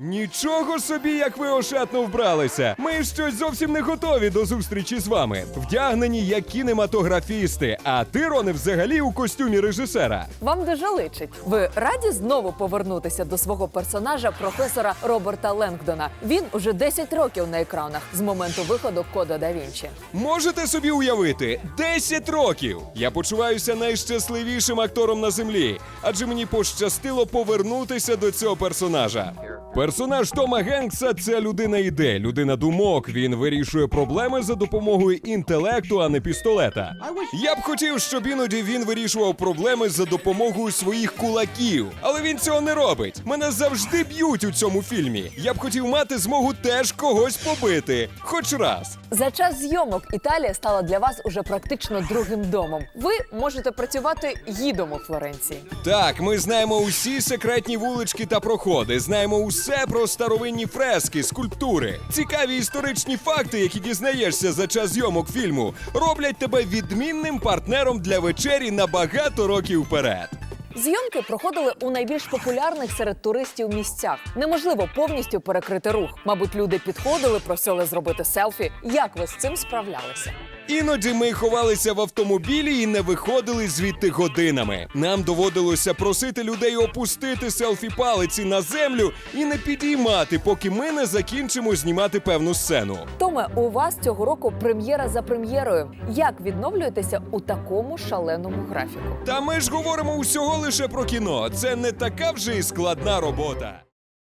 Нічого собі, як ви ошатно вбралися. Ми щось зовсім не готові до зустрічі з вами. Вдягнені як кінематографісти, а ти, Роне, взагалі у костюмі режисера. Вам дуже личить. Ви раді знову повернутися до свого персонажа, професора Роберта Ленгдона. Він уже 10 років на екранах з моменту виходу Кода да Вінчі. Можете собі уявити 10 років. Я почуваюся найщасливішим актором на землі, адже мені пощастило повернутися до цього персонажа. Персонаж Тома Генкса це людина ідей, людина думок. Він вирішує проблеми за допомогою інтелекту, а не пістолета. Я б хотів, щоб іноді він вирішував проблеми за допомогою своїх кулаків, але він цього не робить. Мене завжди б'ють у цьому фільмі. Я б хотів мати змогу теж когось побити, хоч раз. За час зйомок Італія стала для вас уже практично другим домом. Ви можете працювати гідом у Флоренції. Так, ми знаємо усі секретні вулички та проходи, знаємо усе про старовинні фрески, скульптури. Цікаві історичні факти, які дізнаєшся за час зйомок фільму, роблять тебе відмінним партнером для вечері на багато років вперед. Зйомки проходили у найбільш популярних серед туристів місцях. Неможливо повністю перекрити рух. Мабуть, люди підходили, просили зробити селфі. Як ви з цим справлялися? Іноді ми ховалися в автомобілі і не виходили звідти годинами. Нам доводилося просити людей опустити селфі палиці на землю і не підіймати, поки ми не закінчимо знімати певну сцену. Томе, у вас цього року прем'єра за прем'єрою. Як відновлюєтеся у такому шаленому графіку? Та ми ж говоримо усього лише про кіно. Це не така вже і складна робота.